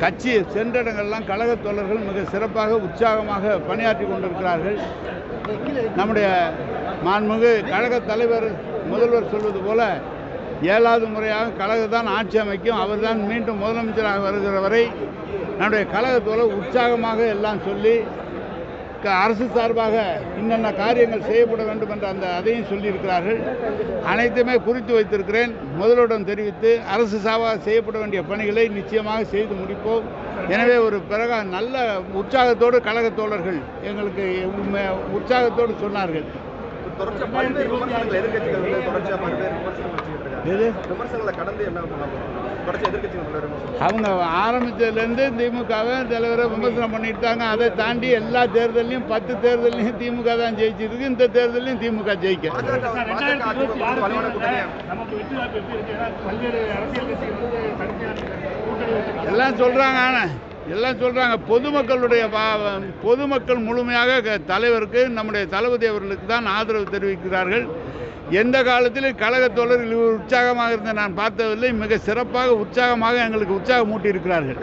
கட்சி சென்ற இடங்கள்லாம் கழகத் தோழர்கள் மிக சிறப்பாக உற்சாகமாக பணியாற்றி கொண்டிருக்கிறார்கள். நம்முடைய மாண்புமிகு கழக தலைவர் முதல்வர் சொல்வது போல ஏழாவது முறையாக கழக தான் ஆட்சி அமைக்கும். அவர்தான் மீண்டும் முதலமைச்சராக வருகிற வரை நம்முடைய கழகத்தோட உற்சாகமாக எல்லாம் சொல்லி அரசு சார்பாக இன்னென்ன காரியங்கள் செய்யப்பட வேண்டும் என்ற அந்த அதையும் சொல்லியிருக்கிறார்கள். அனைத்துமே குறித்து வைத்திருக்கிறேன். முதலுடன் தெரிவித்து அரசு சார்பாக செய்யப்பட வேண்டிய பணிகளை நிச்சயமாக செய்து முடிப்போம். எனவே ஒரு பிறகு நல்ல உற்சாகத்தோடு கழக தோழர்கள் எங்களுக்கு உண்மை- உற்சாகத்தோடு சொன்னார்கள். தொடர்ச்சியா பல்வேறு விமர்சனங்கள் எதிர்க்கட்சிகள் வந்து தொடர்ச்சியா பல்வேறு விமர்சனங்கள் வச்சுக்கிட்டு இருக்காங்க. எது? விமர்சனங்களை கடந்து என்ன பண்ண போறோம் அவங்க ஆரம்பித்ததுலேருந்து திமுகவை தலைவரை விமர்சனம் பண்ணிட்டாங்க அதை தாண்டி எல்லா தேர்தலையும் பத்து தேர்தலையும் திமுக தான் ஜெயிச்சிருக்கு இந்த தேர்தலையும் திமுக ஜெயிக்க. எல்லாம் சொல்கிறாங்க ஆனால் எல்லாம் சொல்கிறாங்க பொதுமக்களுடைய பொதுமக்கள் முழுமையாக க- தலைவருக்கு நம்முடைய தளபதி அவர்களுக்கு தான் ஆதரவு தெரிவிக்கிறார்கள். எந்த காலத்திலும் கழகத் தோழர்கள் இவ்வளவு உற்சாகமாக இருந்த நான் பார்த்ததில்லை. மிக சிறப்பாக உற்சாகமாக எங்களுக்கு உற்சாகம் மூட்டி இருக்கிறார்கள்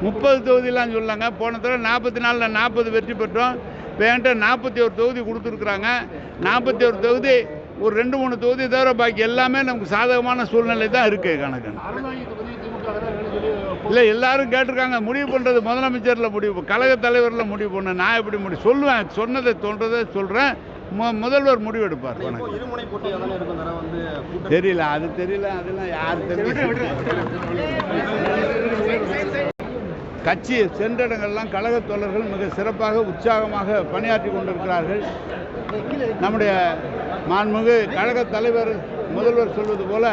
முப்பது தொகுதியில் தொகுதிலாம் சொல்லாங்க போன தடவை நாற்பத்தி நாலில் நாற்பது வெற்றி பெற்றோம். இப்போ என்கிட்ட நாற்பத்தி ஒரு தொகுதி கொடுத்துருக்குறாங்க. நாற்பத்தி ஒரு தொகுதி ஒரு ரெண்டு மூணு தொகுதி தவிர பாக்கி எல்லாமே நமக்கு சாதகமான சூழ்நிலை தான் இருக்குது கணக்கு இல்லை எல்லாரும் கேட்டிருக்காங்க முடிவு பண்ணுறது முதலமைச்சரில் முடிவு கழக தலைவரில் முடிவு பண்ண நான் எப்படி முடிவு சொல்லுவேன் சொன்னதை தோன்றதை சொல்கிறேன் மு முதல்வர் முடிவு எடுப்பார் கூட்டணி. தெரியல அது தெரியல அதெல்லாம் யார் தெரியும். கட்சி சென்ற இடங்கள்லாம் கழக தோழர்கள் மிக சிறப்பாக உற்சாகமாக பணியாற்றி கொண்டிருக்கிறார்கள். நம்முடைய மாண்புமிகு கழக தலைவர் முதல்வர் சொல்வது போல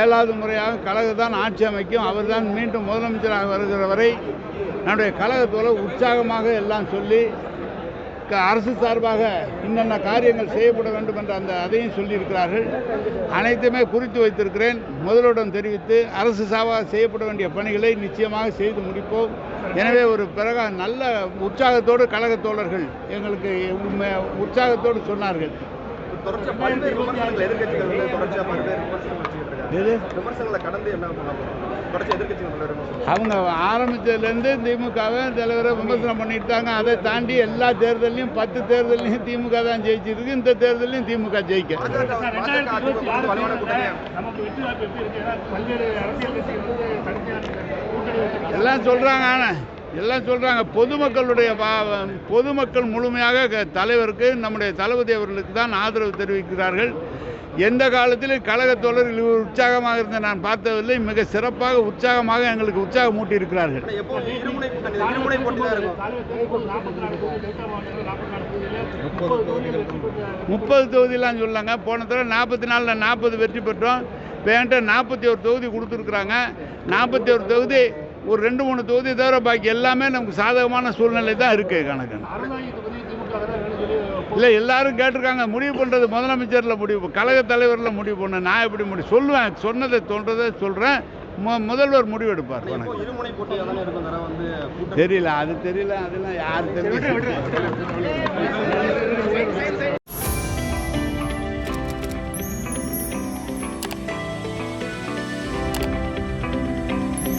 ஏழாவது முறையாக கழக தான் ஆட்சி அமைக்கும். அவர்தான் மீண்டும் முதலமைச்சராக வருகிற வரை நம்முடைய கழகத்தோட உற்சாகமாக எல்லாம் சொல்லி அரசு சார்பாக என்னென்ன காரியங்கள் செய்யப்பட வேண்டும் என்ற அந்த அதையும் சொல்லியிருக்கிறார்கள். அனைத்துமே குறித்து வைத்திருக்கிறேன். முதலிடம் தெரிவித்து அரசு சார்பாக செய்யப்பட வேண்டிய பணிகளை நிச்சயமாக செய்து முடிப்போம். எனவே ஒரு பிறகு நல்ல உற்சாகத்தோடு கழக தோழர்கள் எங்களுக்கு உண்மை- உற்சாகத்தோடு சொன்னார்கள். தொடர்ச்சியா பல்வேறு விமர்சனங்கள் எதிர்க்கட்சிகள் பல்வேறு விமர்சனங்கள் விமர்சனங்களை கடந்து என்ன அவங்க ஆரம்பித்ததுலேருந்து திமுகவை தலைவரை விமர்சனம் பண்ணிட்டாங்க அதை தாண்டி எல்லா தேர்தலையும் பத்து தேர்தலையும் திமுக தான் ஜெயிச்சிருக்கு. இந்த தேர்தலையும் திமுக ஜெயிக்க எல்லாம் சொல்கிறாங்க ஆனால் எல்லாம் சொல்கிறாங்க பொதுமக்களுடைய பொதுமக்கள் முழுமையாக க- தலைவருக்கு நம்முடைய தளபதி அவர்களுக்கு தான் ஆதரவு தெரிவிக்கிறார்கள். எந்த காலத்திலும் கழகத் தோழர்கள் இவ்வளவு உற்சாகமாக இருந்த நான் பார்த்ததில்லை. மிக சிறப்பாக உற்சாகமாக எங்களுக்கு உற்சாகம் மூட்டி இருக்கிறார்கள் முப்பது தொகுதியில் வெற்றி பெற்ற முப்பது தொகுதிலாம் சொல்லாங்க போன தடவை நாற்பத்தி நாலில் நாற்பது வெற்றி பெற்றோம். என்கிட்ட நாற்பத்தி ஒரு தொகுதி கொடுத்துருக்குறாங்க. நாற்பத்தி ஒரு தொகுதி ஒரு ரெண்டு மூணு தொகுதி தவிர பாக்கி எல்லாமே நமக்கு சாதகமான சூழ்நிலை தான் இருக்குது கணக்கு இல்லை எல்லாரும் கேட்டிருக்காங்க முடிவு பண்ணுறது முதலமைச்சரில் முடிவு கழக தலைவரில் முடிவு பண்ண நான் எப்படி முடிவு சொல்லுவேன் சொன்னதை தோன்றதை சொல்கிறேன் மு முதல்வர் முடிவு எடுப்பார். தெரியல அது தெரியல அதெல்லாம் யார் தெரியும்